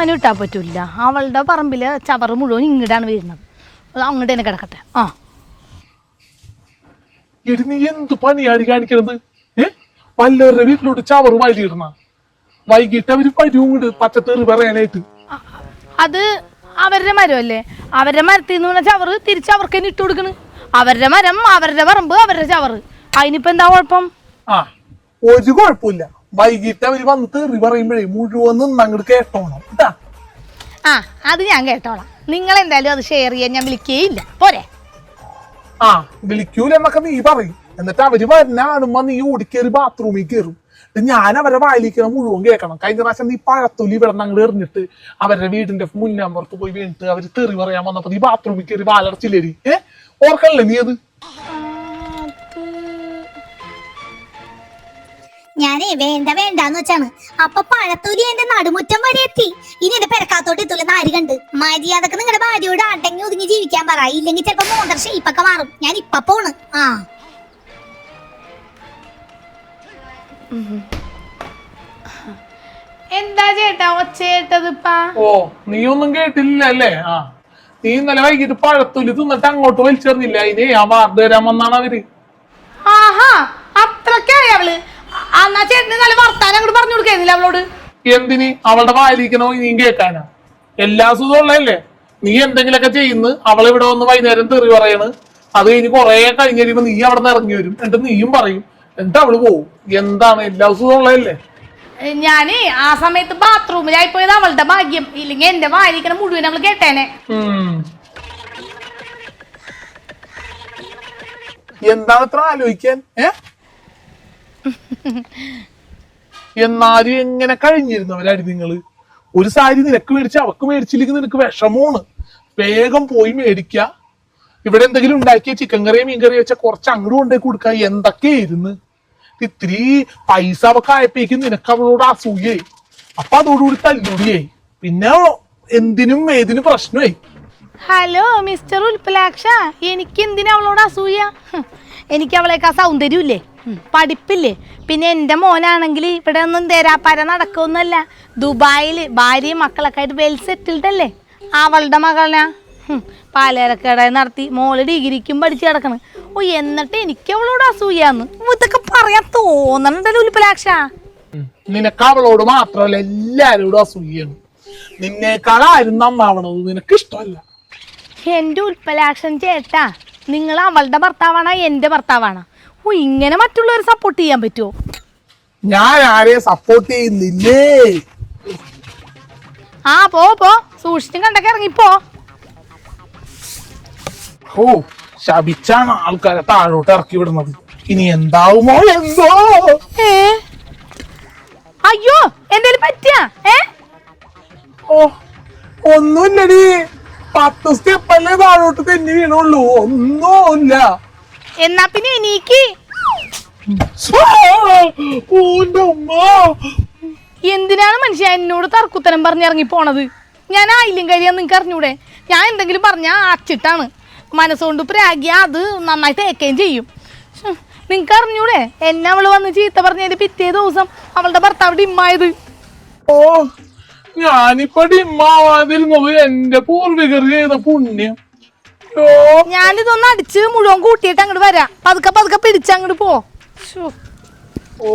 അങ്ങനെ ഇട്ടാൽ പറ്റില്ല അവളുടെ പറമ്പിലെ ചവറ് മുഴുവൻ ഇങ്ങോട്ടാണ് വരുന്നത്. അങ്ങോട്ട് തന്നെ കിടക്കട്ടെ. ആ. എടി നീ എന്ത് പണിയാടി കാണിക്കണത്? ഏ? വല്ലവരുടെ വീട്ടിലോട്ട് ചവറ് വാരിയിടണ വൈകിട്ട് അവർ വരും ഇങ്ങട് പച്ചത്തേറി പറയാനായിട്ട്. അത് അവരുടെ മരമല്ലേ? അവരുടെ മരത്തിൽ നിന്ന് പറഞ്ഞ ചവറ് തിരിച്ച് അവർക്ക് തന്നെ ഇട്ട് കൊടുക്കണ്. അവരുടെ മരം അവരുടെ പറമ്പ് അവരുടെ ചവറ്. അതിനിപ്പോ എന്താ കുഴപ്പം? ആ ഒരു കുഴപ്പമില്ല. വൈകിട്ട് അവർ വന്ന് തെറി പറയുമ്പോഴേ മുഴുവൻ നിന്ന് അങ്ങോട്ട് കേട്ടോണം. കേട്ടാ ആ അത് ഞാൻ കേട്ടോളാം. നിങ്ങൾ എന്തായാലും അത് ഷെയർ ചെയ്യാൻ ഞാൻ വിളിക്കുകയില്ല പോരെ. ആ വിളിക്കൂല എന്നൊക്കെ നീ പറയും. എന്നിട്ട് അവർ വരുന്ന കാണുമ്പോ നീ ഓടിക്കേറി ബാത്റൂമിൽ കയറും ഞാൻ അവരെ വായിലിരിക്കണ മുഴുവൻ കേൾക്കണം. കഴിഞ്ഞ പ്രാവശ്യം നീ പഴത്തൊലി ഇവിടെ നിന്ന് എറിഞ്ഞിട്ട് അവരുടെ വീടിന്റെ മുന്നമ്പുറത്ത് പോയി വീണിട്ട് അവർ തെറി പറയാൻ വന്നപ്പോ നീ ബാത്റൂമിൽ കയറി വാലടച്ചില്ലേരി ഏ? ഓർക്കണല്ലേ നീ അത്? ഞാനേ വേണ്ട വേണ്ടാന്ന് വെച്ചാണ്. അപ്പൊ പഴത്തൊലി എന്റെ നടുമുറ്റം വരെ എത്തി. ഇനി എന്റെ പെരക്കാത്തോട്ട് എത്തൂല നാര് കണ്ട്. മര്യാദയ്ക്ക് നിങ്ങളുടെ ഭാര്യയോട് അടങ്ങി ഒതുങ്ങി ജീവിക്കാൻ പറ. ഇല്ലെങ്കിൽ ചിലപ്പോ മോന്തർ ഷെയ്പ്പൊക്കെ മാറും. ഞാൻ ഇപ്പൊ പോണ്. ആ. എന്താ ചേട്ടാ ഒച്ചേട്ടതിപ്പാ ഓ നീ ഒന്നും കേട്ടില്ല അല്ലേ? ആ. നീ ഇന്നലെ വൈകിട്ട് പഴത്തൊലി തിന്നിട്ട് അങ്ങോട്ട് വലിച്ചെറിഞ്ഞില്ല? അതിനെ ആ വാർഡ് തരാൻ വന്നാണ് അവർ. ആഹാ അത്രക്കായി അവൾ? എന്നാ ചേട്ടന് നല്ല വർത്താനം അങ്ങോട്ട് പറഞ്ഞു കൊടുക്കുന്നില്ല അവളോട്? എന്തിന്? അവളുടെ വായിലിരിക്കണോ? നീ കേൾക്കാനാ. എല്ലാ സുഖമുള്ളതല്ലേ നീ എന്തെങ്കിലുമൊക്കെ ചെയ്യുന്നു അവൾ ഇവിടെ വന്ന് വൈകുന്നേരം തെറി പറയണ്. അത് കഴിഞ്ഞ് കുറെ കഴിഞ്ഞ് കഴിയുമ്പോ നീ അവിടെ നിന്ന് ഇറങ്ങി വരും. എന്നിട്ട് നീയും പറയും. എന്നിട്ട് അവൾ പോവും. എന്താണ്? എല്ലാ സുഖം ഉള്ളതല്ലേ? ഞാനേ ആ സമയത്ത് ബാത്റൂമിലായി പോയത് അവളുടെ ഭാഗ്യം. ഇല്ലെങ്കിൽ എന്റെ വായിരിക്കണ മുഴുവൻ അവൾ കേട്ടേനെ. എന്താണ് ഇത്ര ആലോചിക്കാൻ? ഏ? എന്നാലും എങ്ങനെ കഴിഞ്ഞിരുന്നവരായിരുന്നു നിങ്ങൾ? ഒരു സാരി നിനക്ക് മേടിച്ച് അവക്ക് മേടിച്ചില്ലെങ്കിൽ നിനക്ക് വിഷമമാണ്. വേഗം പോയി മേടിക്ക. ഇവിടെ എന്തെങ്കിലും ഉണ്ടാക്കിയ ചിക്കൻ കറിയോ മീൻ കറിയോ വെച്ചാൽ കുറച്ച് അങ്ങോട്ട് കൊണ്ടുപോയി കൊടുക്ക. എന്തൊക്കെയായിരുന്നു ഇത്തിരി പൈസ അവക്ക് ആയപ്പോഴേക്കും നിനക്ക് അവളോട് അസൂയായി അപ്പൊ അതോടുകൂടി തല്ലുടിയായി പിന്നെ എന്തിനും ഏതിനും പ്രശ്നമായി. Hello mister Utpalaksha. എനിക്ക് എന്തിനാ അവളോട് അസൂയ? എനിക്ക് അവളേക്കാ സൗന്ദര്യമില്ലേ? ഇല്ലേ പഠിപ്പില്ലേ? പിന്നെ എന്റെ മോനാണെങ്കിൽ ഇവിടെ ഒന്നും തരാപ്പര നടക്കൊന്നുമല്ല ദുബായിൽ ഭാര്യയും മക്കളൊക്കെ ആയിട്ട് വെൽ സെറ്റിൽഡ് അല്ലേ? അവളുടെ മകളാ പാലേരക്കട നടത്തി മോൾ ഡിഗ്രിക്കും പഠിച്ച് കിടക്കണ്. ഓ എന്നിട്ട് എനിക്ക് അവളോട് അസൂയാന്ന്. ഇതൊക്കെ പറയാൻ തോന്നണുണ്ടല്ലോ ഉൽപ്പലാക്ഷ. നിനക്ക് അവളോട് മാത്രമല്ല എല്ലാരോടും അസൂയാണ്. നിന്നെ ആരും നന്നാവണത് നിനക്ക് ഇഷ്ടമല്ല എന്റെ ഉൽപ്പലാക്ഷൻ ചേട്ടാ നിങ്ങൾ അവളുടെ ഭർത്താവാണോ? എന്റെ ഭർത്താവാണോ? ഓ ഇങ്ങനെ മറ്റുള്ളവരെ സപ്പോർട്ട് ചെയ്യാൻ പറ്റുമോ ഞാൻ ആരെ സപ്പോർട്ട് ചെയ്യുന്നില്ലേ? ആ പോ പോ. സൂക്ഷിച്ചും കണ്ടൊക്കെ ഇറങ്ങിപ്പോ ഓ ശപിച്ചാണ് ആൾക്കാരെ താഴോട്ട് ഇറക്കി വിടുന്നത്. ഇനി എന്താവുമോ എന്തോ? ഏ? അയ്യോ എന്തേലും പറ്റിയ? ഏ? ഓ ഒന്നുമില്ലടി. പത്ത് സ്റ്റെപ്പല്ലേ താഴോട്ട് തെന്നി വീണുള്ളൂ. ഒന്നുമില്ല. എന്നാ പിന്നെ എനിക്ക് എന്തിനാണ് മനുഷ്യ എന്നോട് തർക്കുത്തരം പറഞ്ഞിറങ്ങി പോണത്? ഞാൻ ആയില്യം കഴിയാൻ നിങ്ങൾക്ക് അറിഞ്ഞൂടെ? ഞാൻ എന്തെങ്കിലും പറഞ്ഞാൽ അച്ചിട്ടാണ്. മനസ്സുകൊണ്ട് പ്രാഗ്യ അത് നന്നായി തേക്കുകയും ചെയ്യും. നിങ്ങൾക്ക് അറിഞ്ഞൂടെ? എന്നെ അവൾ വന്ന് ചീത്ത പറഞ്ഞതിന്റെ പിറ്റേ ദിവസം അവളുടെ ഭർത്താവ് ഡിമ്മായത്. ഓ ഞാനിപ്പോ ഡിമ്മാവാതിരുന്നത് എന്റെ പൂർവികർ ചെയ്ത പുണ്യം. ഞാനിതൊന്ന് അടിച്ച് മുഴുവൻ കൂട്ടിയിട്ട് അങ്ങോട്ട് വരാം. പതുക്കെ പതുക്കെ പിടിച്ച് അങ്ങോട്ട് പോ. ഓ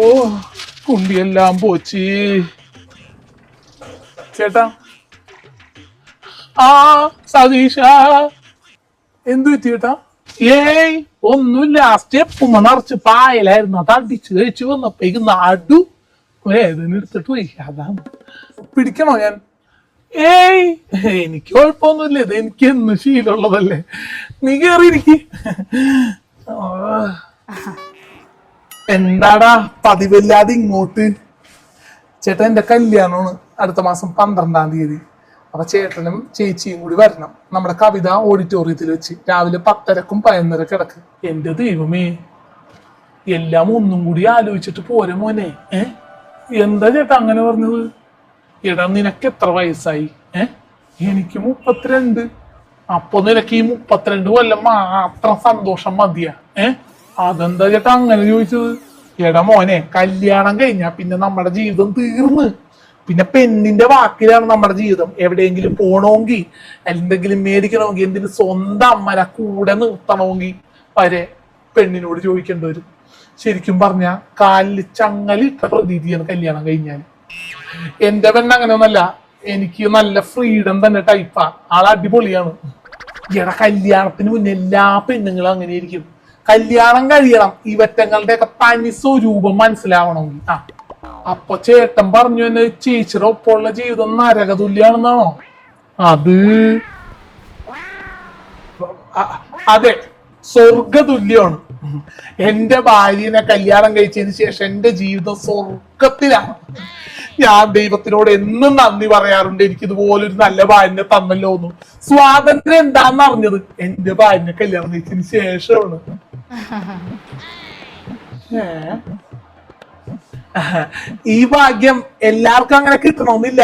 കുണ്ടിയെല്ലാം പോച്ചി. ചേട്ടാ. ആ സതീഷ. എന്തു പറ്റി ചേട്ടാ? ഏയ് ഒന്നുമില്ല. ലാസ്റ്റ് സ്റ്റെപ്പ് നിറച്ച് പായലായിരുന്നു. അത് അടിച്ചു കഴിച്ചു വന്നപ്പോഴേക്ക് നടു പിടിക്കണോ ഞാൻ? ഏയ് എനിക്ക് കുഴപ്പമൊന്നുമില്ല. ഇത് എനിക്ക് എന്ന് ശീലമുള്ളതല്ലേ. നീ കേറിയിരിക്കും. എന്താടാ പതിവില്ലാതെ ഇങ്ങോട്ട്? ചേട്ടൻ എന്റെ കല്യാണമാണ് അടുത്ത മാസം പന്ത്രണ്ടാം തീയതി. അപ്പൊ ചേട്ടനും ചേച്ചിയും കൂടി വരണം. നമ്മുടെ കവിത ഓഡിറ്റോറിയത്തിൽ വെച്ച് രാവിലെ പത്തരക്കും പതിനൊന്നര കിടക്ക്. എന്റെ ദൈവമേ. എല്ലാം ഒന്നും കൂടി ആലോചിച്ചിട്ട് പോരെ മോനെ. ഏ? എന്താ ചേട്ടാ അങ്ങനെ പറഞ്ഞത്? എടാ നിനക്ക് എത്ര വയസ്സായി? ഏ? എനിക്ക് മുപ്പത്തിരണ്ട്. അപ്പൊ നിനക്ക് ഈ മുപ്പത്തിരണ്ട് കൊല്ലം മാത്രം സന്തോഷം മതിയാ. ഏ? അതെന്താ ചേട്ടാ അങ്ങനെ ചോദിച്ചത്? എടാ മോനെ കല്യാണം കഴിഞ്ഞാ പിന്നെ നമ്മുടെ ജീവിതം തീർന്ന്. പിന്നെ പെണ്ണിന്റെ വാക്കിലാണ് നമ്മുടെ ജീവിതം. എവിടെയെങ്കിലും പോണമെങ്കിൽ എന്തെങ്കിലും മേടിക്കണമെങ്കിൽ എന്തിനും സ്വന്തം അമ്മനെ കൂടെ നിർത്തണമെങ്കിൽ വരെ പെണ്ണിനോട് ചോദിക്കേണ്ടി വരും. ശരിക്കും പറഞ്ഞ കാലിൽ ചങ്ങലിട്ട പ്രതീതിയാണ് കല്യാണം കഴിഞ്ഞാൽ എന്റെ പെണ്ണ് അങ്ങനെയൊന്നല്ല എനിക്ക് നല്ല ഫ്രീഡം തന്നെ ടൈപ്പാ ആൾ അടിപൊളിയാണ്. എടാ കല്യാണത്തിന് മുന്നേ എല്ലാ പെണ്ണുങ്ങളും അങ്ങനെ ആയിരിക്കും കല്യാണം കഴിയണം ഇവറ്റങ്ങളുടെ ഒക്കെ തനി സ്വരൂപം മനസ്സിലാവണമെങ്കിൽ. ആ അപ്പൊ ചേട്ടൻ പറഞ്ഞു എന്നെ ചേച്ചിയുടെ ഒപ്പമുള്ള ജീവിതം നരകതുല്യാണെന്നാണോ? അത് അതെ സ്വർഗതുല്യമാണ് എന്റെ ഭാര്യനെ കല്യാണം കഴിച്ചതിന് ശേഷം എന്റെ ജീവിതം സ്വർഗത്തിലാണ്. ഞാൻ ദൈവത്തിനോട് എന്നും നന്ദി പറയാറുണ്ട്. എനിക്ക് ഇതുപോലൊരു നല്ല ഭാര്യനെ തന്നല്ലോ എന്ന്. സ്വാതന്ത്ര്യം എന്താന്ന് അറിഞ്ഞത്? എന്റെ ഭാര്യനെ കല്യാണം കഴിച്ചതിന് ശേഷമാണ്. ഈ ഭാഗ്യം എല്ലാവർക്കും അങ്ങനെ കിട്ടണമെന്നില്ല.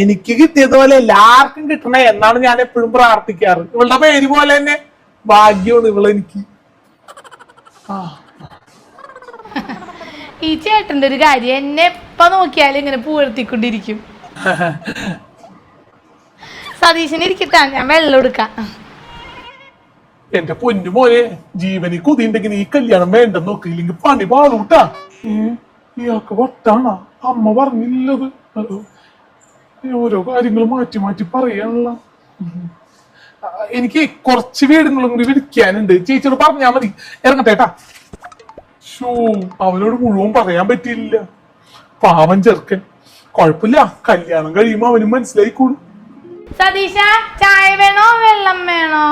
എനിക്ക് കിട്ടിയതുപോലെ എല്ലാവർക്കും കിട്ടണേ എന്നാണ് ഞാൻ എപ്പോഴും പ്രാർത്ഥിക്കാറ്. ഇവളുടെ പേര് പോലെ തന്നെ ഭാഗ്യമാണ് ഇവളെനിക്ക്. ഈ ചേട്ടന്റെ ഒരു കാര്യം എന്നെ എപ്പ നോക്കിയാലും ഇങ്ങനെ പൂർത്തിക്കൊണ്ടിരിക്കും സതീശന് ഇരിക്കട്ടാ ഞാൻ വെള്ളം എടുക്കാം. എന്റെ പൊന്നു മോനെ ജീവനി കുതിണ്ടെങ്കിൽ ഈ കല്യാണം വേണ്ട നോക്ക് ഇല്ലെങ്കിൽ പണി പാടൂട്ടാ ഇയാൾക്ക് വട്ടാണ? അമ്മ പറഞ്ഞില്ലത്. ഓരോ കാര്യങ്ങൾ മാറ്റി മാറ്റി പറയാനുള്ള. എനിക്ക് കുറച്ച് വീടുകളും കൂടി വിളിക്കാനുണ്ട് ചേച്ചിയോട് പറഞ്ഞാ മതി. ഇറങ്ങട്ടെട്ടാ ഷോ അവനോട് മുഴുവൻ പറയാൻ പറ്റിയില്ല. പാവൻ ചെറുക്കൻ. കുഴപ്പമില്ല. കല്യാണം കഴിയുമ്പോ അവനും മനസ്സിലായിക്കോളും. സതീഷ ചായ വേണോ? വെള്ളം വേണോ?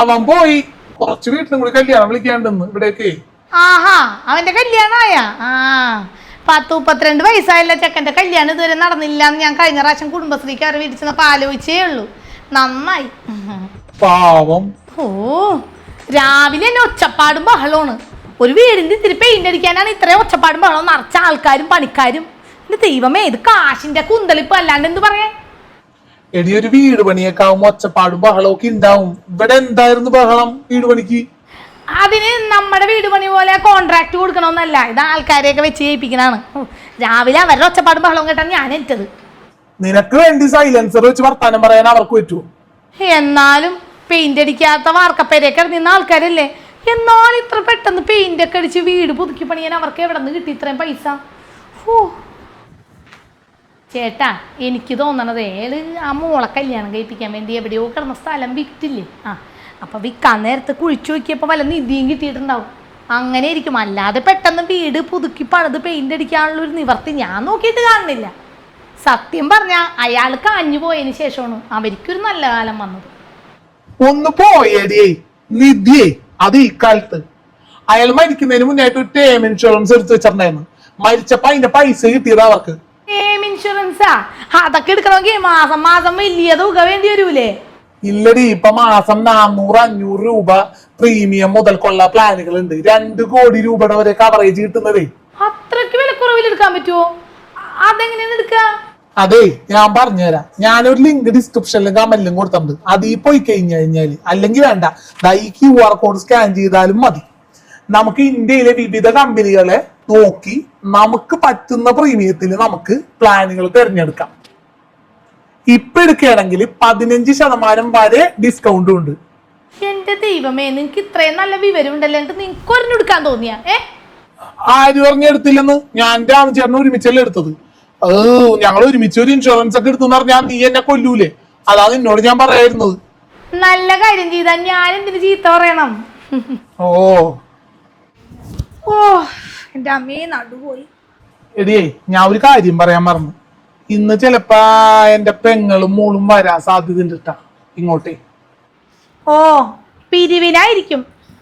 അവൻ പോയി. കുറച്ച് വീട്ടിലും കൂടി കല്യാണം വിളിക്കാണ്ടെന്ന് ഇവിടെയൊക്കെ ആഹാ അവന്റെ കല്യാണമായ ആ പത്ത് മുപ്പത്തിരണ്ട് വയസ്സായില്ല. ചെക്കന്റെ കല്യാണം ഇതുവരെ നടന്നില്ല എന്ന് ഞാൻ കഴിഞ്ഞ പ്രാവശ്യം കുടുംബശ്രീക്ക് വീട്ടിൽ ചെന്നപ്പോ ആലോചിച്ചേ ഉള്ളൂ. നന്നായി. പാവം. ഓ രാവിലെ എന്നെ ഒച്ചപ്പാടും ബഹളമാണ്. ഒരു വീടിന്റെ ഇത്തിരി പെയിന്റ് അടിക്കാനാണ് ഇത്രയും ഒച്ചപ്പാടും ബഹളം നിറച്ച ആൾക്കാരും പണിക്കാരും. എന്റെ ദൈവമേ ഇത് കാശിന്റെ കുന്തളിപ്പ് അല്ലാണ്ട് എന്ത് പറയാ എടി ഒരു വീട് പണിയൊക്കെ ആവുമ്പോ ഒച്ചപ്പാടും ബഹളമൊക്കെ ഉണ്ടാവും ഇവിടെ എന്തായിരുന്നു ബഹളം വീട് പണിക്ക്? അതിന് നമ്മുടെ വീട് പണി പോലെ കോൺട്രാക്ട് കൊടുക്കണമെന്നല്ല. ഇത് ആൾക്കാരെയൊക്കെ വെച്ച് ചെയ്യിപ്പിക്കണാണ് രാവിലെ അവരുടെ ഒച്ചപ്പാടും ബഹളവും കേട്ടാണ് ഞാൻ ഏറ്റത് നിനക്ക് വേണ്ടി സൈലൻസർ വെച്ച് വർത്താനം പറയാൻ അവർക്ക് പറ്റുമോ എന്നാലും പെയിന്റ് അടിക്കാത്ത വാർക്കപ്പേരൊക്കെ നിന്ന ആൾക്കാരല്ലേ? എന്നാൽ ഇത്ര പെട്ടെന്ന് പെയിന്റ് ഒക്കെ അടിച്ച് വീട് പുതുക്കി പണിയാൻ അവർക്ക് എവിടെ നിന്ന് കിട്ടി ഇത്രയും പൈസ? ഓ ചേട്ടാ എനിക്ക് തോന്നണത് ഏൾ ആ മോളെ കല്യാണം കഴിപ്പിക്കാൻ വേണ്ടി എവിടെയോ കിടന്ന സ്ഥലം വിറ്റില്ലേ? ആ അപ്പൊ വിൽക്കാൻ നേരത്തെ കുഴിച്ചു നോക്കിയപ്പോൾ വല്ല നിധിയും കിട്ടിയിട്ടുണ്ടാവും. അങ്ങനെ ഇരിക്കും അല്ലാതെ പെട്ടെന്ന് വീട് പുതുക്കി പണിത് പെയിന്റ് അടിക്കാനുള്ള ഒരു നിവർത്തി ഞാൻ നോക്കിയിട്ട് കാണുന്നില്ല. സത്യം പറഞ്ഞ അയാൾക്ക് കാഞ്ഞു പോയതിനു ശേഷമാണ് അവർക്കൊരു നല്ല കാലം വന്നത്. ഒന്ന് പോയേടിയേ നിധിയേ അത് ഈ കാലത്ത്. അയാൾ മരിക്കുന്നതിന് മുന്നായിട്ട് ഒരു ടേം ഇൻഷുറൻസ് എടുത്ത് വെച്ചിട്ടുണ്ടായിരുന്നു. മരിച്ചപ്പോ അതിന്റെ പൈസ കിട്ടിയത് അവർക്ക്. ടേം ഇൻഷുറൻസാ അതൊക്കെ എടുക്കണമെങ്കിൽ മാസം മാസം വലിയ തുക വേണ്ടി വരൂലേ? ഇല്ലടി ഇപ്പൊ മാസം നാന്നൂറ് അഞ്ഞൂറ് രൂപ പ്രീമിയം മുതൽക്കുള്ള പ്ലാനുകൾ ഉണ്ട് രണ്ട് കോടി രൂപയുടെ വരെ കവറേജ് കിട്ടുന്നതേ. അത്രയ്ക്ക് വിലക്കുറവിൽ എടുക്കാൻ പറ്റുമോ അതെങ്ങനെയാണ് എടുക്കുക അതെ ഞാൻ പറഞ്ഞുതരാം. ഞാനൊരു ലിങ്ക് ഡിസ്ക്രിപ്ഷനിൽ കമന്റിലും കൊടുത്തിട്ടുണ്ട്. അതിൽ പോയി കഴിഞ്ഞു കഴിഞ്ഞാൽ അല്ലെങ്കിൽ വേണ്ട ഈ ക്യു ആർ കോഡ് സ്കാൻ ചെയ്താലും മതി. നമുക്ക് ഇന്ത്യയിലെ വിവിധ കമ്പനികളെ നോക്കി നമുക്ക് പറ്റുന്ന പ്രീമിയത്തിൽ നമുക്ക് പ്ലാനുകൾ തിരഞ്ഞെടുക്കാം. ഇപ്പൊ എടുക്കുകയാണെങ്കിൽ പതിനഞ്ച് ശതമാനം വരെ ഡിസ്കൗണ്ടും ഉണ്ട്. എന്റെ ദൈവമേ നിനക്ക് ഇത്രയും നല്ല വിവരം ഉണ്ടല്ലോ എന്നിട്ട് ഒരെണ്ണം ഒരെണ്ണെടുക്കാൻ തോന്നിയാ? ഏ? ആര് പറഞ്ഞെടുത്തില്ലെന്ന് ഞാൻ രാമചേട്ടൻ ഒരുമിച്ചല്ലേ എടുത്തത്. ഏ ഞങ്ങൾ ഒരുമിച്ച് ഒരു ഇൻഷുറൻസ് ഒക്കെ എടുത്തു പറഞ്ഞാൽ നീ എന്നെ കൊല്ലൂലേ? അതാണ് നിന്നോട് ഞാൻ പറയായിരുന്നത്. നല്ല കാര്യം ചെയ്താൽ ഞാൻ എന്തിനു ചീത്ത പറയണം? ഓ. ഓ എന്റെ അമ്മയെ നടുപോയി. എടിയേ ഞാൻ ഒരു കാര്യം പറയാൻ മറന്നു. ഇന്ന് ചിലപ്പോ എന്റെ പെങ്ങളും മോളും വരാൻ സാധ്യത ഉണ്ട് ഇങ്ങോട്ടേ. ഓ പിരിവിനായിരിക്കും.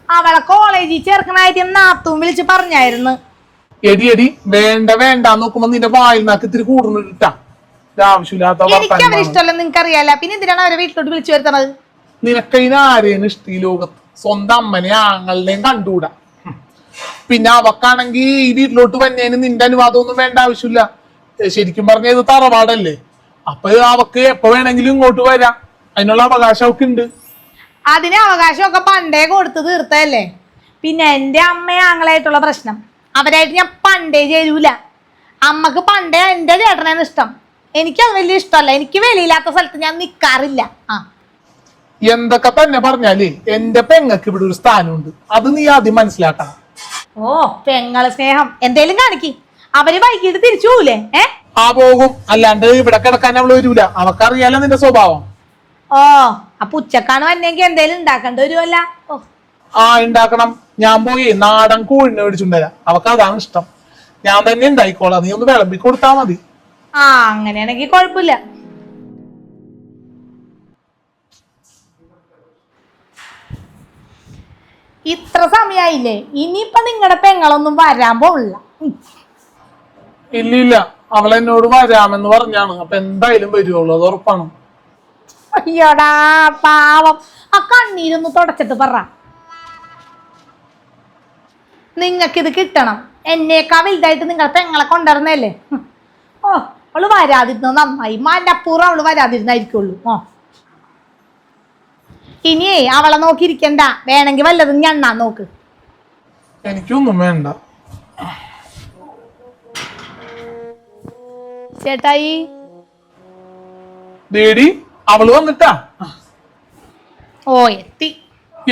അവളെ കോളേജിൽ ചേർക്കണ കാര്യം നാത്തും വിളിച്ച് പറഞ്ഞായിരുന്നു. എടി എടി വേണ്ട വേണ്ട. നോക്കുമ്പോ നിന്റെ വായിൽ നാക്ക് ഇത്തിരി കൂടുന്നിട്ടാ ആവശ്യമില്ലാത്ത എനിക്ക് അവരെ വർത്താനം ഇഷ്ടമല്ല നിങ്ങൾക്ക് അറിയാല പിന്നെ എന്തിനാണ് അവരെ വീട്ടിലോട്ട് വിളിച്ചു വരുത്തണത്? നിനക്കതിന് ആരെയാണ് ഇഷ്ടം ഈ ലോകത്ത്? സ്വന്തം അമ്മനെ ആങ്ങളുടെയും കണ്ടുകൂടാ. പിന്നെ അവക്കാണെങ്കിൽ ഈ വീട്ടിലോട്ട് വന്നതിന് നിന്റെ അനുവാദമൊന്നും വേണ്ട ആവശ്യമില്ല. ശരിക്കും പറഞ്ഞ ഇത് തറവാടല്ലേ? അപ്പൊ അവക്ക് എപ്പോ വേണമെങ്കിലും ഇങ്ങോട്ട് വരാം. അതിനുള്ള അവകാശം അവക്ക് ഉണ്ട് അതിന് അവകാശമൊക്കെ പണ്ടേ കൊടുത്ത് തീർത്തല്ലേ പിന്നെ എന്റെ അമ്മയാങ്ങളായിട്ടുള്ള പ്രശ്നം. അവരായിട്ട് ഞാൻ പണ്ടേ ചേരൂല അമ്മയ്ക്ക് പണ്ടേ എന്റെ ചേട്ടനാണ് ഇഷ്ടം. എനിക്കത് വലിയ ഇഷ്ടമല്ല. എനിക്ക് വെളിയില്ലാത്ത സ്ഥലത്ത് ഞാൻ നിക്കാറില്ല. ആ. എന്തൊക്കെ തന്നെ പറഞ്ഞാലേ എന്റെ പെങ്ങക്ക് ഇവിടെ ഒരു സ്ഥാനമുണ്ട്. അത് നീ ആദ്യം മനസ്സിലാക്കണം. ഓ പെങ്ങളെ സ്നേഹം. എന്തേലും കാണിക്കി. അവർ വൈകിട്ട് തിരിച്ചു പോകൂലേ ഏ? ആ പോകും. അല്ലാണ്ട് ഇവിടെ കിടക്കാൻ അവൾ വരൂല. അവക്കറിയാലോ നിന്റെ സ്വഭാവം. ഓ അപ്പൊ ഉച്ചക്കാണ് വന്നെങ്കിൽ എന്തേലും ഉണ്ടാക്കണ്ട വരുമല്ല ഓ. ആ ഉണ്ടാക്കണം ഞാൻ പോയി നാടൻ കൂഴിനെ മേടിച്ചുണ്ടരാ. അവക്ക് അതാണ് ഇഷ്ടം. ഞാൻ തന്നെ ഉണ്ടായിക്കോളാം നീ ഒന്ന് വിളമ്പി കൊടുത്താ മതി. ആ അങ്ങനെയാണെങ്കിൽ കുഴപ്പമില്ല ഇത്ര സമയായില്ലേ? ഇനിയിപ്പൊ നിങ്ങളുടെ പെങ്ങളൊന്നും വരാൻ പോവില്ല. ഇല്ലില്ല. ഇല്ല ഇല്ല അവൾ എന്നോട് വരാമെന്ന് പറഞ്ഞാണ്. അപ്പൊ എന്തായാലും വരുവുള്ളൂ. അത് ഉറപ്പാണ്. അയ്യോടാ പാവം. ആ കണ്ണീരൊന്ന് തുടച്ചിട്ട് പറ. നിങ്ങൾക്കിത് കിട്ടണം. എന്നേക്കാ വലുതായിട്ട് നിങ്ങൾ പെങ്ങളെ കൊണ്ടുവരുന്നല്ലേ. ഓ അവൾ വരാതിരുന്ന? നന്നായി. മലപ്പുറം അവൾ വരാതിരുന്നായിരിക്കുള്ളൂ. ഓ. ഇനിയേ അവളെ നോക്കിയിരിക്കണ്ട. വേണമെങ്കിൽ വല്ലതും ഞണ്ണാ നോക്ക്. എനിക്കൊന്നും വേണ്ട. ചേട്ടായി. ദേടി അവൾ വന്നിട്ടാ? ഓ എത്തി.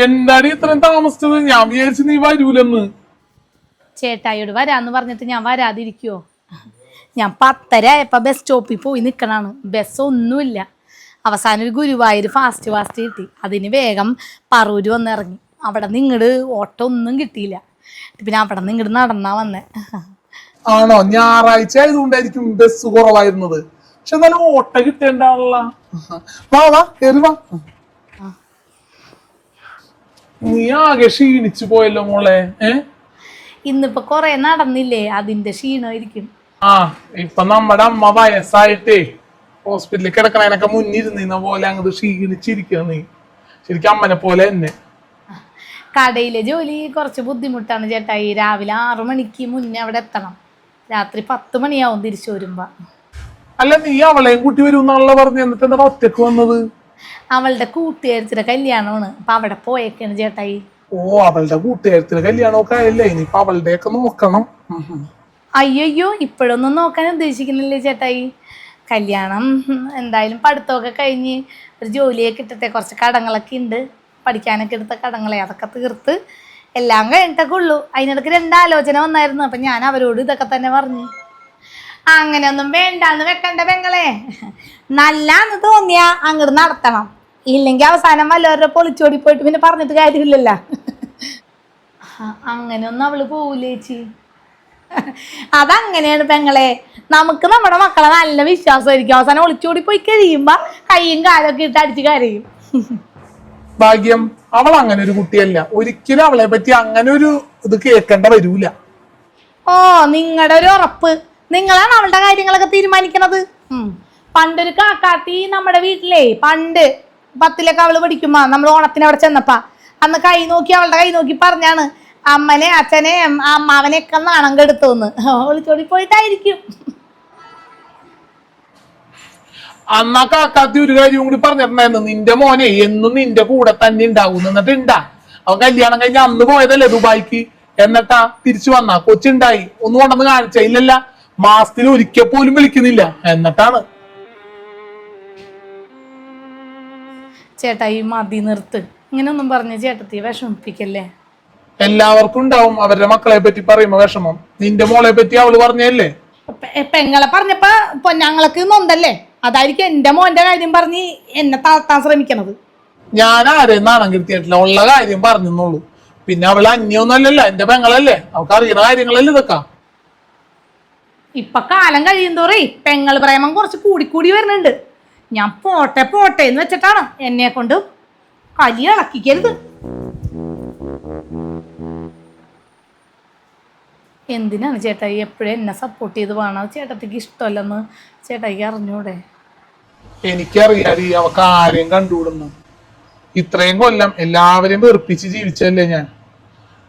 എന്താടി ഇത്രയും താമസിച്ചത്? ഞാൻ വിചാരിച്ചു നീ വരൂലെന്ന്. ചേട്ടായിയോട് വരാന്ന് പറഞ്ഞിട്ട് ഞാൻ വരാതിരിക്കുവോ? ഞാൻ പത്തര ആയപ്പോൾ ബസ് സ്റ്റോപ്പിൽ പോയി നിൽക്കണാണ് ബസ് ഒന്നുമില്ല. അവസാനം ഒരു ഗുരുവായൂർ ഫാസ്റ്റ് ഫാസ്റ്റ് കിട്ടി. അതിന് വേഗം പറൂര് വന്നിറങ്ങി. അവിടെ നിങ്ങൾ ഓട്ടോ ഒന്നും കിട്ടിയില്ല. പിന്നെ അവിടെ നിന്ന് ഇങ്ങോട്ട് നടന്നാ വന്നേ. ആണോ? ഞായറാഴ്ച ആയതുകൊണ്ടായിരിക്കും ബസ് കുറവായിരുന്നത്. പക്ഷെ എന്നാലും ഓട്ട കിട്ടേണ്ടാണല്ല. വാ വാ നീ ആകെ ക്ഷീണിച്ചു പോയല്ലോ മോളെ ഏ? ഇന്നിപ്പോ കൊറേ നടന്നില്ലേ? അതിന്റെ ക്ഷീണമായിരിക്കും. ആ ഇപ്പൊ നമ്മുടെ അമ്മ വയസ്സായിട്ടേ ഹോസ്പിറ്റലിൽ കിടക്കണതിനൊക്കെ മുന്നിരുന്ന പോലെ അങ്ങോട്ട് ക്ഷീണിച്ചിരിക്കുക നീ ശരിക്കും അമ്മനെ പോലെ തന്നെ. കടയിലെ ജോലി കുറച്ച് ബുദ്ധിമുട്ടാണ് ചേട്ടായി രാവിലെ ആറു മണിക്ക് മുന്നേ അവിടെ എത്തണം. രാത്രി പത്ത് മണിയാവും തിരിച്ചു വരുമ്പോ. അല്ല നീ അവളെയും കൂട്ടി വരും എന്നാണല്ലോ പറഞ്ഞു എന്നിട്ട് എന്താ ഒറ്റയ്ക്ക് വന്നത്? അവളുടെ കൂട്ടുകാരിച്ചിട്ട് കല്യാണമാണ്. അപ്പൊ അവിടെ പോയേക്കാണ് ചേട്ടായി ഓ അവളുടെ കൂട്ടുകാരത്തിന് കല്യാണമൊക്കെ ആയല്ലേ? ഇനിയിപ്പൊ അവളുടെ ഒക്കെ നോക്കണം. അയ്യോ ഇപ്പോഴൊന്നും നോക്കാൻ ഉദ്ദേശിക്കുന്നില്ലേ ചേട്ടായി? കല്യാണം എന്തായാലും പഠിത്തമൊക്കെ കഴിഞ്ഞ് ഒരു ജോലിയൊക്കെ കിട്ടത്തെ കുറച്ച് കടങ്ങളൊക്കെ ഉണ്ട്. പഠിക്കാനൊക്കെ എടുത്ത കടങ്ങളെ അതൊക്കെ തീർത്ത് എല്ലാം കഴിഞ്ഞിട്ടൊക്കെ ഉള്ളൂ. അതിനിടയ്ക്ക് രണ്ടാലോചന വന്നായിരുന്നു. അപ്പം ഞാൻ അവരോട് ഇതൊക്കെ തന്നെ പറഞ്ഞു. അങ്ങനെയൊന്നും വേണ്ടാന്ന് വെക്കണ്ട പെങ്ങളെ. നല്ലാന്ന് തോന്നിയാ അങ്ങോട്ട് നടത്തണം. ഇല്ലെങ്കിൽ അവസാനം വല്ലവരുടെ പൊളിച്ചോടി പോയിട്ട് പിന്നെ പറഞ്ഞിട്ട് കാര്യമില്ലല്ലോ. അങ്ങനെയൊന്നും അവൾ പോവൂലേച്ചി ചേച്ചി? അതങ്ങനെയാണ് പെങ്ങളെ. നമുക്ക് നമ്മുടെ മക്കളെ നല്ല വിശ്വാസമായിരിക്കും. അവസാനം ഒളിച്ചോടി പോയി കഴിയുമ്പോ കൈയും കാലൊക്കെ ഇട്ട് അടിച്ച് കരയും. ഭാഗ്യം അവൾ അങ്ങനെ ഒരു കുട്ടിയല്ല. ഒരിക്കലും അവളെ പറ്റി അങ്ങനെ ഒരു ഇത് കേൾക്കേണ്ട വരൂല. ഓ നിങ്ങളുടെ ഒരു ഉറപ്പ്. നിങ്ങളാണ് അവളുടെ കാര്യങ്ങളൊക്കെ തീരുമാനിക്കണത്. പണ്ടൊരു കാക്കാത്തി നമ്മുടെ വീട്ടിലേ പണ്ട് പത്തിലൊക്കെ അവൾ പഠിക്കുമ്പോ നമ്മൾ ഓണത്തിന് അവിടെ ചെന്നപ്പാ. അന്ന് കൈ നോക്കി അവളുടെ കൈ നോക്കി പറഞ്ഞാണ് അമ്മനെ അച്ഛനെ അമ്മാവനെ ഒക്കെ നാണം കെടുത്തോന്ന്. ഒളിച്ചോടി പോയിട്ടായിരിക്കും. അന്നാ കാക്കാത്തി ഒരു കാര്യം കൂടി പറഞ്ഞിട്ടുണ്ടായിരുന്നു. നിന്റെ മോനെ എന്നും നിന്റെ കൂടെ തന്നെ ഉണ്ടാവും എന്നിട്ട് അവൻ കല്യാണം കഴിഞ്ഞ അന്ന് പോയതല്ലേ ദുബായിക്ക്? എന്നിട്ടാ തിരിച്ചു വന്ന? കൊച്ചുണ്ടായി. ഒന്നും കൊണ്ടെന്ന് കാണിച്ചില്ലല്ല മാസത്തിൽ ഒരിക്കൽ പോലും വിളിക്കുന്നില്ല. എന്നിട്ടാണ് ചേട്ടാ ഈ മതി നിർത്ത്. ഇങ്ങനൊന്നും പറഞ്ഞ് ചേട്ടത്തി വിഷമിപ്പിക്കല്ലേ? എല്ലാവർക്കും ഉണ്ടാവും. അവരുടെ മക്കളെ പറ്റി പറയുമ്പോ വിഷമം. നിന്റെ മോളെ പറ്റി അവൾ പറഞ്ഞല്ലേ പെ- പെങ്ങളെ പറഞ്ഞപ്പോ പൊന്നാങ്ങളക്ക് നൊന്തല്ലേ? അതായിരിക്കും എന്റെ മോന്റെ കാര്യം പറഞ്ഞ് എന്നെ താഴ്ത്താൻ ശ്രമിക്കണത്. ഞാൻ ആരെയും നാണം കിട്ടിയിട്ടില്ല ഉള്ള കാര്യം പറഞ്ഞെന്നുള്ളൂ പിന്നെ അവൾ അന്യൊന്നല്ലല്ലോ എന്റെ പെങ്ങളല്ലേ? അവൾക്ക് അറിയുന്ന കാര്യങ്ങളല്ലേ ഇതൊക്കെ? ഇപ്പൊ കാലം കഴിയുന്തോറേ പെങ്ങൾ പ്രേമം കുറച്ച് കൂടിക്കൂടി വരുന്നുണ്ട്. ഞാൻ പോട്ടെ പോട്ടെ എന്ന് വെച്ചിട്ടാണ് എന്നെ കൊണ്ട് കലി ഇളക്കിക്കരുത് എന്തിനാണ് ചേട്ടായി എപ്പോഴും എന്നെ സപ്പോർട്ട് ചെയ്ത് വേണം? ചേട്ടത്തിക്ക് ഇഷ്ടമല്ലെന്ന് ചേട്ടായി അറിഞ്ഞൂടെ? എനിക്കറിയാടി അവക്ക് ആരെയും കണ്ടുവിടുന്നു ഇത്രയും കൊല്ലം എല്ലാവരെയും വെറുപ്പിച്ച് ജീവിച്ചല്ലേ ഞാൻ?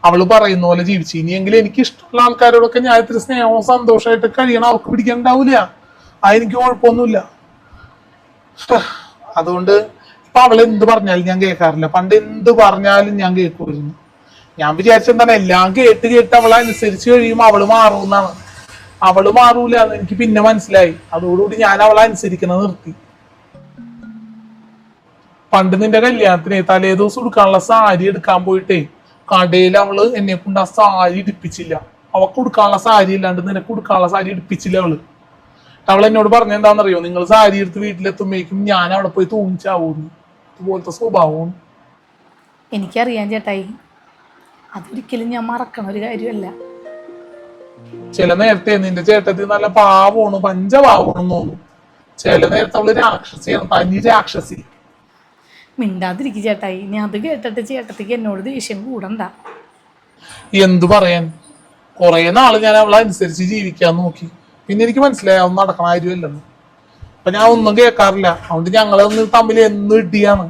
അവൾ പറയുന്ന പോലെ ജീവിച്ചു. ഇനിയെങ്കിലും എനിക്ക് ഇഷ്ടമുള്ള ആൾക്കാരോടൊക്കെ ഞാൻ ഇത്തിരി സ്നേഹവും സന്തോഷമായിട്ട് കഴിയണം. അവർക്ക് പിടിക്കാൻ ഉണ്ടാവില്ല അതെനിക്ക് കുഴപ്പമൊന്നുമില്ല. അതുകൊണ്ട് ഇപ്പൊ അവൾ എന്ത് പറഞ്ഞാലും ഞാൻ കേൾക്കാറില്ല. പണ്ട് എന്ത് പറഞ്ഞാലും ഞാൻ കേൾക്കുമായിരുന്നു. ഞാൻ വിചാരിച്ചെന്താണ് എല്ലാം കേട്ട് കേട്ട് അവളെ അനുസരിച്ച് കഴിയുമ്പോൾ അവൾ മാറുമെന്നാണ്. അവൾ മാറൂല എനിക്ക് പിന്നെ മനസ്സിലായി. അതോടുകൂടി ഞാൻ അവളെ അനുസരിക്കണത് നിർത്തി. പണ്ട് നിന്റെ കല്യാണത്തിന് തലേ ദിവസം എടുക്കാനുള്ള സാരി എടുക്കാൻ പോയിട്ടേ കടയിൽ അവൾ എന്നെ കൊണ്ട് ആ സാരി ഇടിപ്പിച്ചില്ല. അവക്ക് കൊടുക്കാനുള്ള സാരി ഇല്ലാണ്ട് നിനക്ക് കൊടുക്കാനുള്ള സാരി ഇടിപ്പിച്ചില്ല അവൾ. അവൾ എന്നോട് പറഞ്ഞ എന്താണെന്നറിയോ? നിങ്ങൾ സാരി എടുത്ത് വീട്ടിലെത്തുമ്പോഴേക്കും ഞാൻ അവിടെ പോയി തൂങ്ങിച്ചാവൂന്ന് ഇതുപോലത്തെ സ്വഭാവവും എനിക്കറിയാം ചേട്ടായി. അതൊരിക്കലും ഞാൻ മറക്കണ ഒരു കാര്യമല്ല. ചില നേരത്തെ നിന്റെ ചേട്ടത്തി നല്ല പാവമാണ് പഞ്ചപാവണെന്ന് തോന്നും. ചില നേരത്തെ അവൾ രാക്ഷസിയാണ് തനി രാക്ഷസി. മിണ്ടാതിരിക്കും ചേട്ടായി. ഇനി അത് കേട്ടിട്ട് ചേട്ടത്തിക്ക് എന്നോട് ദേഷ്യം കൂടണ്ട. എന്തു പറയാൻ? കൊറേ നാൾ ഞാൻ അവളെ അനുസരിച്ച് ജീവിക്കാൻ നോക്കി. പിന്നെ എനിക്ക് മനസ്സിലായി അവൻ നടക്കണ കാര്യമല്ലെന്ന് അപ്പൊ ഞാൻ ഒന്നും കേൾക്കാറില്ല. അതുകൊണ്ട് ഞങ്ങളൊന്ന് തമ്മിൽ എന്ന് ഇടിയാണ്.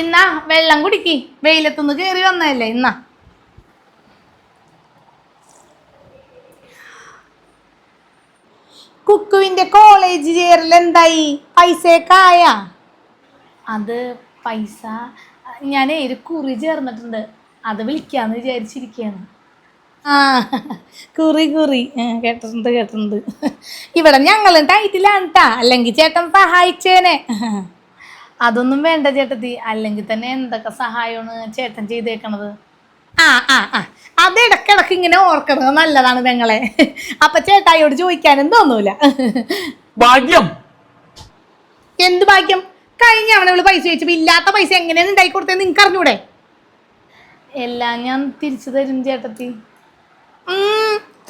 ഇന്നാ വെള്ളം കുടിക്കി. വെയിലത്തുനിന്ന് കേറി വന്നതല്ലേ ഇന്നാ. കുക്കുവിന്റെ കോളേജ് ചേരൽ എന്തായി? പൈസ ആയാ? അത് പൈസ ഞാൻ ഒരു കുറി ചേർന്നിട്ടുണ്ട്. അത് വിളിക്കാന്ന് വിചാരിച്ചിരിക്കുകയാണ് ആ കുറി കുറി. കേട്ടിട്ടുണ്ട് കേട്ടിട്ടുണ്ട്. ഇവിടെ ഞങ്ങളും ടൈറ്റിലാണ് കേട്ടാ അല്ലെങ്കിൽ ചേട്ടൻ സഹായിച്ചേനെ. അതൊന്നും വേണ്ട ചേട്ടത്തി. അല്ലെങ്കിൽ തന്നെ എന്തൊക്കെ സഹായമാണ് ചേട്ടൻ ചെയ്തേക്കണത്? ആ ആ ആ. അത് ഇടക്കിടക്ക് ഇങ്ങനെ ഓർക്കണത് നല്ലതാണ് ഞങ്ങളെ. അപ്പൊ ചേട്ടായിയോട് ചോദിക്കാനും തോന്നൂല. ഭാഗ്യം. എന്ത് ഭാഗ്യം? കഴിഞ്ഞ അവനെ അവൾ പൈസ ചോദിച്ചപ്പോ ഇല്ലാത്ത പൈസ എങ്ങനെയാണ് ഉണ്ടായി കൊടുത്തേ നിങ്ങൾക്ക് അറിഞ്ഞൂടെ? എല്ലാം ഞാൻ തിരിച്ചു തരും ചേട്ടത്തി.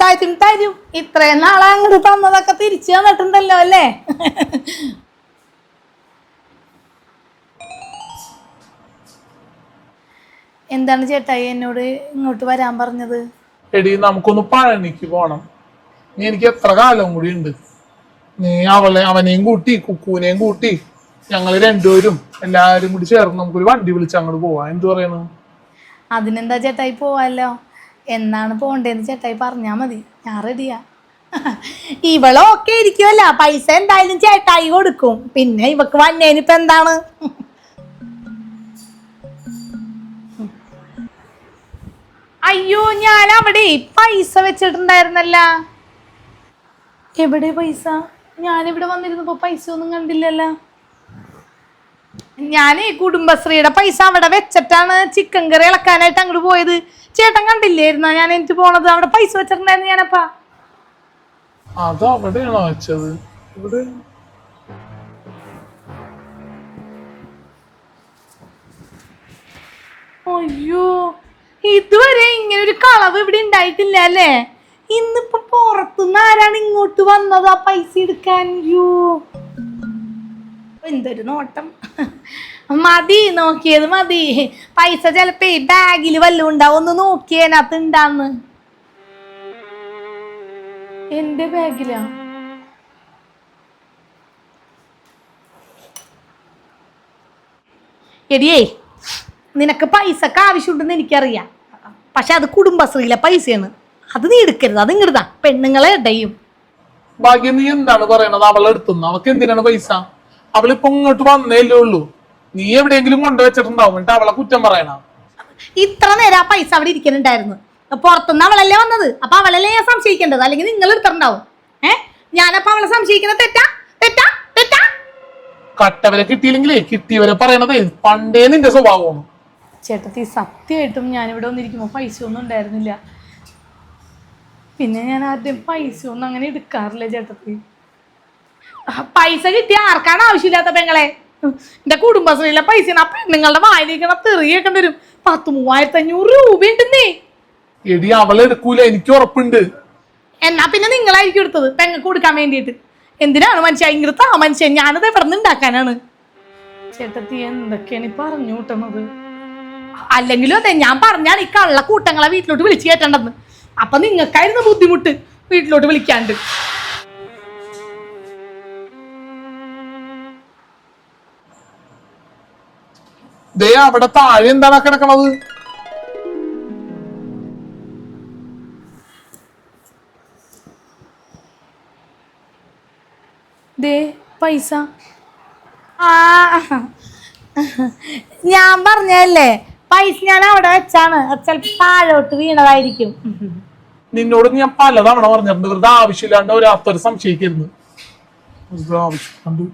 തരും തരും ഇത്രയും നാളെ അങ്ങോട്ട് തന്നതൊക്കെ തിരിച്ചു തന്നിട്ടുണ്ടല്ലോ അല്ലേ? എന്താണ് ചേട്ടായി എന്നോട് ഇങ്ങോട്ട് വരാൻ പറഞ്ഞത്? എടി നമുക്കൊന്ന് പഴനിക്ക് പോണം. നീ എനിക്ക് എത്ര കാലം കൂടി ഉണ്ട്? നീ അവളെ അവനെയും കൂട്ടി കുക്കൂനെയും കൂട്ടി ഞങ്ങൾ രണ്ടുപേരും എല്ലാരും കൂടി ചേർന്ന് നമുക്കൊരു വണ്ടി വിളിച്ച് അങ്ങോട്ട് പോവാ. എന്തു പറയുന്നു അതിനെന്താ ചേട്ടായി പോവാല്ലോ? എന്നാണ് പോണ്ടേന്ന് ചേട്ടായി പറഞ്ഞാ മതി. ഞാൻ റെഡിയാ ഇവളൊക്കെ ഇരിക്കുമല്ല പൈസ എന്തായാലും ചേട്ടായി കൊടുക്കും. പിന്നെ ഇവക്ക് വന്നേനിപ്പോ എന്താണ്? അയ്യോ ഞാൻ അവിടെ പൈസ വെച്ചിട്ടുണ്ടായിരുന്നല്ല. എവിടെ പൈസ? ഞാനിവിടെ വന്നിരുന്നപ്പോ പൈസ ഒന്നും കണ്ടില്ലല്ലോ. ഞാനേ കുടുംബശ്രീയുടെ പൈസ അവിടെ വെച്ചിട്ടാണ് ചിക്കൻ കറി ഇളക്കാനായിട്ട് അങ്ങോട്ട് പോയത്. ചേട്ടൻ കണ്ടില്ലായിരുന്ന? ഞാൻ എനിക്ക് പോണത് അവിടെ പൈസ വെച്ചിട്ടുണ്ടായിരുന്നു ഞാനപ്പാ. അത് അവിടെയാണോ വെച്ചത്? ഇവിടെ. അയ്യോ ഇതുവരെ ഇങ്ങനെ ഒരു കളവ് ഇവിടെ ഉണ്ടായിട്ടില്ല അല്ലേ? ഇന്നിപ്പോ പുറത്തുനിന്ന് ആരാണ് ഇങ്ങോട്ട് വന്നത് ആ പൈസ എടുക്കാൻ? അയ്യോ. എന്തൊരു നോട്ടം. മതി നോക്കിയത് മതി. പൈസ ചിലപ്പോ ബാഗിൽ വല്ലതും ഉണ്ടാവും. ഒന്ന് നോക്കിയതിനകത്ത് ഉണ്ടാന്ന് എന്റെ ബാഗിലാ? എടിയേ നിനക്ക് പൈസക്ക് ആവശ്യമുണ്ടെന്ന് എനിക്കറിയാം. പക്ഷെ അത് കുടുംബശ്രീയിലെ പൈസയാണ്. അത് നീ എടുക്കരുത്. അത് ഇങ്ങോട്ടാ പെണ്ണുങ്ങളെ ഇടയും. ഭാഗ്യം നീ എന്താണ് പറയണത് അവളെ അവക്ക് അവൾക്ക് എന്തിനാണ് പൈസ? അവളിപ്പോ ഇങ്ങോട്ട് വന്നേല്ലേ ഉള്ളൂ. നീ എവിടെയെങ്കിലും കൊണ്ടുവച്ചിട്ടുണ്ടാവും. എന്നിട്ട് അവളെ കുറ്റം പറയണ. ഇത്ര നേരം ആ പൈസ അവിടെ ഇരിക്കുന്നുണ്ടായിരുന്നു പുറത്തുനിന്ന് അവളല്ലേ വന്നത്? അപ്പൊ അവളല്ലേ ഞാൻ സംശയിക്കേണ്ടത്? അല്ലെങ്കിൽ നിങ്ങൾ എടുത്തിട്ടുണ്ടാവും. ഏ? ഞാനപ്പൊ അവളെ സംശയിക്കുന്നത് തെറ്റാ? തെറ്റാ? തെറ്റാ? കട്ടവരെ കിട്ടിയില്ലെങ്കിലേ കിട്ടിയവരെ പറയണത് പണ്ടേ നിന്റെ സ്വഭാവമാണ്. ചേട്ടത്തി സത്യമായിട്ടും ഞാനിവിടെ വന്നിരിക്കുമ്പോൾ പൈസ ഒന്നും ഉണ്ടായിരുന്നില്ല. പിന്നെ ഞാൻ ആദ്യം പൈസ ഒന്നും അങ്ങനെ എടുക്കാറില്ല ചേട്ടത്തി. പൈസ കിട്ടിയ ആർക്കാണ് ആവശ്യമില്ലാത്ത പെങ്ങളെ? എന്റെ കുടുംബശ്രീയിലെ പൈസ നിങ്ങളുടെ വായിലിരിക്കണ തെറിയേക്കേണ്ടി വരും. പത്ത് മൂവായിരത്തി അഞ്ഞൂറ് രൂപ ഉണ്ടെന്നേ. എടി അവളെ എടുക്കൂല. എനിക്ക് ഉറപ്പുണ്ട്. എന്നാ പിന്നെ നിങ്ങളായിരിക്കും എടുത്തത്. പെങ്ങൾക്ക് കൊടുക്കാൻ വേണ്ടിയിട്ട്. എന്തിനാണ് മനുഷ്യ? ഇങ്ങനത്തെ ആ മനുഷ്യൻ ഞാനത് എവിടെ നിന്ന് ഉണ്ടാക്കാനാണ്. ചേട്ടത്തി എന്തൊക്കെയാണ് ഈ പറഞ്ഞു കൂട്ടണത്? അല്ലെങ്കിലും അതെ ഞാൻ പറഞ്ഞാണ് ഈ കള്ള കൂട്ടങ്ങളെ വീട്ടിലോട്ട് വിളിച്ചു കയറ്റേണ്ടെന്ന് അപ്പൊ നിങ്ങൾക്കായിരുന്നു ബുദ്ധിമുട്ട് വീട്ടിലോട്ട് വിളിക്കാണ്ട്. ദേ അവിടെ താഴെ എന്താണ് കിടക്കണത്? ദേ പൈസ. ആ ഞാൻ പറഞ്ഞല്ലേ പൈസ ഞാൻ അവിടെ വെച്ചാണ്. ചിലപ്പോ താഴോട്ട് വീണതായിരിക്കും. നിന്നോട് ഞാൻ പലതവണ പറഞ്ഞിട്ടുണ്ട് വെറുതെ ആവശ്യമില്ലാണ്ട് ഒരാത്തൊരു സംശയിക്കരുത്. വെറുതെ ആവശ്യം കണ്ടു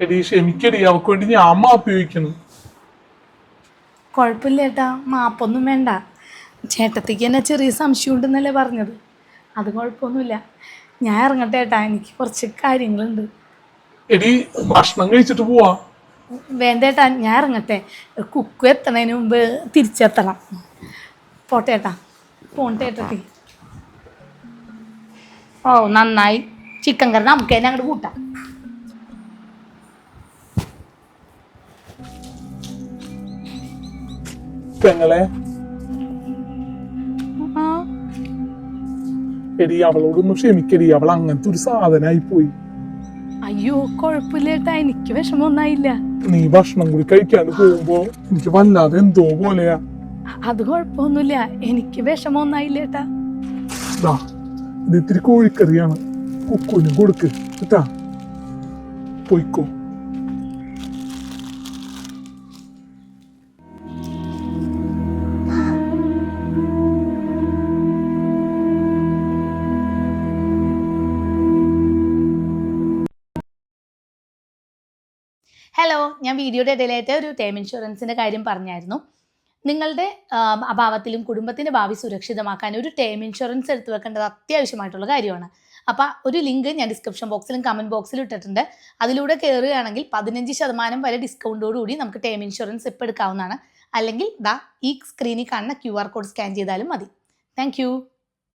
എടി ക്ഷമിക്കടി അവക്ക് വേണ്ടി ഞാൻ അമ്മ ഉപയോഗിക്കുന്നു. കുഴപ്പമില്ല ഏട്ടാ മാപ്പൊന്നും വേണ്ട. ചേട്ടത്തിക്ക് എന്നെ ചെറിയ സംശയം ഉണ്ടെന്നല്ലേ പറഞ്ഞത്. അത് കുഴപ്പമൊന്നുമില്ല. ഞാൻ ഇറങ്ങട്ടെ ഏട്ടാ എനിക്ക് കുറച്ച് കാര്യങ്ങളുണ്ട്. എടി ഭക്ഷണം കഴിച്ചിട്ട് പോവാ. വേണ്ട ഏട്ടാ ഞാൻ ഇറങ്ങട്ടെ. കുക്കു എത്തണതിന് മുമ്പ് തിരിച്ചെത്തണം. പോട്ടെ ഏട്ടാ പോണ്ടെ ഏട്ടത്തി. ഓ നന്നായി. ചിക്കൻ കറി നമുക്ക് തന്നെ അങ്ങോട്ട് കൂട്ടാം. പെങ്ങളെ എടി അവളോടൊന്നും ക്ഷമിക്കടി. അവൾ അങ്ങനത്തെ ഒരു സാധനമായി പോയി. അയ്യോ കുഴപ്പമില്ല ഏട്ടാ. എനിക്ക് വിഷമമൊന്നായില്ല നീ ഭക്ഷണം കൂടി കഴിക്കാണ്ട് പോകുമ്പോ എനിക്ക് വല്ലാതെ എന്തോ പോലെയാ. അത് കുഴപ്പമൊന്നുമില്ല എനിക്ക് വിഷമമൊന്നായില്ലേട്ടാ ഇത് ഇത്തിരി കോഴിക്കറിയാണ്. കുക്കുവിനും കൊടുക്ക്. കേട്ടാ പോയിക്കോ. വീഡിയോയുടെ ഇടയിലായിട്ട് ഒരു ടേം ഇൻഷുറൻസിന്റെ കാര്യം പറഞ്ഞായിരുന്നു. നിങ്ങളുടെ അഭാവത്തിലും കുടുംബത്തിന്റെ ഭാവി സുരക്ഷിതമാക്കാൻ ഒരു ടേം ഇൻഷുറൻസ് എടുത്തു വെക്കേണ്ടത് അത്യാവശ്യമായിട്ടുള്ള കാര്യമാണ്. അപ്പോൾ ഒരു ലിങ്ക് ഞാൻ ഡിസ്ക്രിപ്ഷൻ ബോക്സിലും കമന്റ് ബോക്സിലും ഇട്ടിട്ടുണ്ട്. അതിലൂടെ കയറുകയാണെങ്കിൽ പതിനഞ്ച് ശതമാനം വരെ ഡിസ്കൗണ്ടോടുകൂടി നമുക്ക് ടേം ഇൻഷുറൻസ് ഇപ്പോൾ എടുക്കാവുന്നതാണ്. അല്ലെങ്കിൽ ദാ ഈ സ്ക്രീനിൽ കാണുന്ന ക്യു ആർ കോഡ് സ്കാൻ ചെയ്താലും മതി. താങ്ക്